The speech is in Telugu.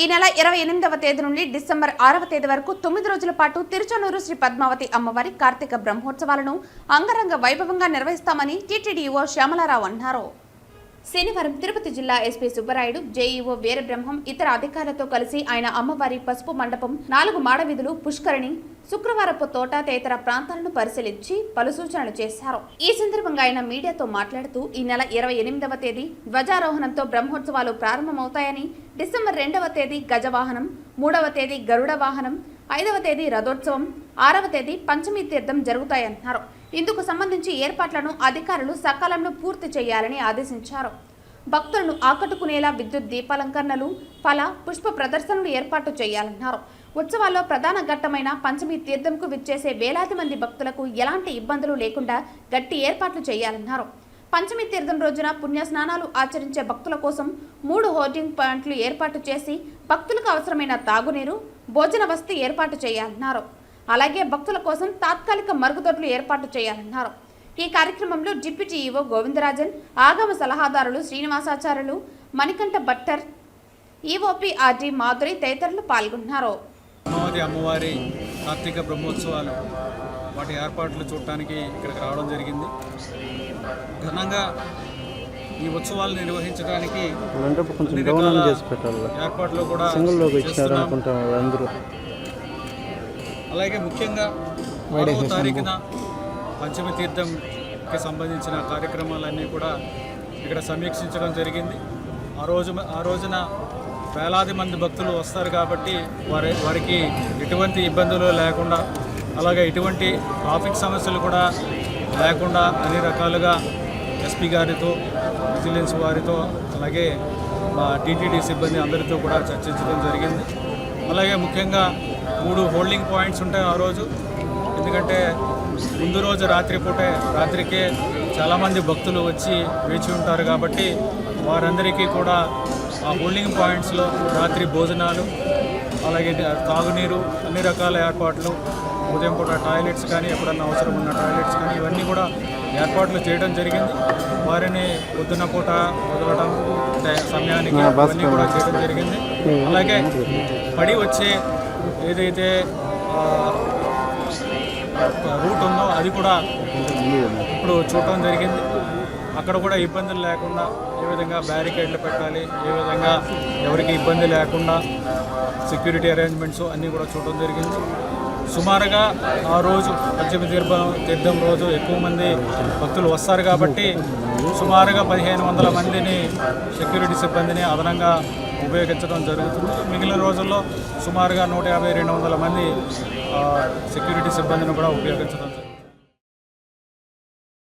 ఈ నెల ఇరవై ఎనిమిదవ తేదీ నుండి డిసెంబర్ ఆరవ తేదీ వరకు తొమ్మిది రోజుల పాటు తిరుచనూరు శ్రీ పద్మావతి అమ్మవారి కార్తీక బ్రహ్మోత్సవాలను అంగరంగ వైభవంగా నిర్వహిస్తామని టీటీడీఓ శ్యామలారావు అన్నారు. శనివారం తిరుపతి జిల్లా ఎస్పీ సుబ్బరాయుడు జేఈఓ వీరబ్రహ్మం ఇతర అధికారులతో కలిసి ఆయన అమ్మవారి పసుపు మండపం నాలుగు మాడవీధులు పుష్కరిణి శుక్రవారపు తోట తదితర ప్రాంతాలను పరిశీలించి పలు సూచనలు చేశారు. ఈ సందర్భంగా ఆయన మీడియాతో మాట్లాడుతూ ఈ నెల ఇరవై ఎనిమిదవ తేదీ ధ్వజారోహణంతో బ్రహ్మోత్సవాలు ప్రారంభమవుతాయని డిసెంబర్ రెండవ తేదీ గజవాహనం మూడవ తేదీ గరుడ వాహనం ఐదవ తేదీ రథోత్సవం ఆరవ తేదీ పంచమీ తీర్థం జరుగుతాయన్నారు. ఇందుకు సంబంధించి ఏర్పాట్లను అధికారులు సకాలంలో పూర్తి చేయాలని ఆదేశించారు. భక్తులను ఆకట్టుకునేలా విద్యుత్ దీపాలంకరణలు ఫల పుష్ప ప్రదర్శనలు ఏర్పాటు చేయాలన్నారు. ఉత్సవాల్లో ప్రధాన ఘట్టమైన పంచమి తీర్థంకు విచ్చేసే వేలాది మంది భక్తులకు ఎలాంటి ఇబ్బందులు లేకుండా గట్టి ఏర్పాట్లు చేయాలన్నారు. పంచమి తీర్థం రోజున పుణ్య స్నానాలు ఆచరించే భక్తుల కోసం మూడు హోర్డింగ్ పాయింట్లు ఏర్పాటు చేసి భక్తులకు అవసరమైన తాగునీరు భోజన వస్తు ఏర్పాటు చేయాలన్నారు. అలాగే భక్తుల కోసం తాత్కాలిక మరుగుదొడ్లు ఏర్పాటు చేయాలన్నారు. ఈ కార్యక్రమంలో డిప్యూటీ ఈవో గోవిందరాజన్ ఆగమ సలహాదారులు శ్రీనివాసాచార్యులు మణికంఠ భట్టర్ ఈఓపి ఆర్డి మాధురి తదితరులు పాల్గొన్నారు. పద్మావతి అమ్మవారి కార్తీక బ్రహ్మోత్సవాలు. వాటి ఏర్పాట్లు చూడటానికి ఇక్కడికి రావడం జరిగింది. ఘనంగా ఈ ఉత్సవాలు నిర్వహించడానికి ఏర్పాట్లు కూడా అలాగే ముఖ్యంగా ఆరవ తారీఖున పంచమి తీర్థంకి సంబంధించిన కార్యక్రమాలన్నీ కూడా ఇక్కడ సమీక్షించడం జరిగింది. ఆ రోజు ఆ రోజున వేలాది మంది భక్తులు వస్తారు కాబట్టి వారి వారికి ఎటువంటి ఇబ్బందులు లేకుండా అలాగే ఎటువంటి ట్రాఫిక్ సమస్యలు కూడా లేకుండా అన్ని రకాలుగా ఎస్పీ గారితో విజిలెన్స్ వారితో అలాగే మా టీటీడీ సిబ్బంది అందరితో కూడా చర్చించడం జరిగింది. అలాగే ముఖ్యంగా మూడు హోల్డింగ్ పాయింట్స్ ఉంటాయి ఆ రోజు. ఎందుకంటే ముందు రోజు రాత్రి పూటే రాత్రికే చాలామంది భక్తులు వచ్చి వేచి ఉంటారు కాబట్టి వారందరికీ కూడా ఆ హోల్డింగ్ పాయింట్స్లో రాత్రి భోజనాలు అలాగే తాగునీరు అన్ని రకాల ఏర్పాట్లు ఉదయం పూట టాయిలెట్స్ కానీ ఎప్పుడన్నా అవసరం ఉన్న టాయిలెట్స్ కానీ ఇవన్నీ కూడా ఏర్పాట్లు చేయడం జరిగింది. వారిని పొద్దున్న పూట వదలడం సమయానికి ఇవన్నీ కూడా. చేయడం జరిగింది. అలాగే పడి వచ్చే ఏదైతే రూట్ ఉందో అది కూడా ఇప్పుడు చూడటం జరిగింది. అక్కడ కూడా ఇబ్బందులు లేకుండా ఏ విధంగా బ్యారికేడ్లు పెట్టాలి ఏ విధంగా ఎవరికి ఇబ్బంది లేకుండా సెక్యూరిటీ అరేంజ్మెంట్స్ అన్నీ కూడా చూడటం జరిగింది. సుమారుగా ఆ రోజు పంచమి తీర్థం తీర్థం రోజు ఎక్కువ మంది భక్తులు వస్తారు కాబట్టి సుమారుగా పదిహేను వందల మందిని సెక్యూరిటీ సిబ్బందిని అదనంగా ఉపయోగించడం జరుగుతుంది. మిగిలిన రోజుల్లో సుమారుగా నూట యాభై రెండు వందల మంది సెక్యూరిటీ సిబ్బందిని కూడా ఉపయోగించడం జరుగుతుంది.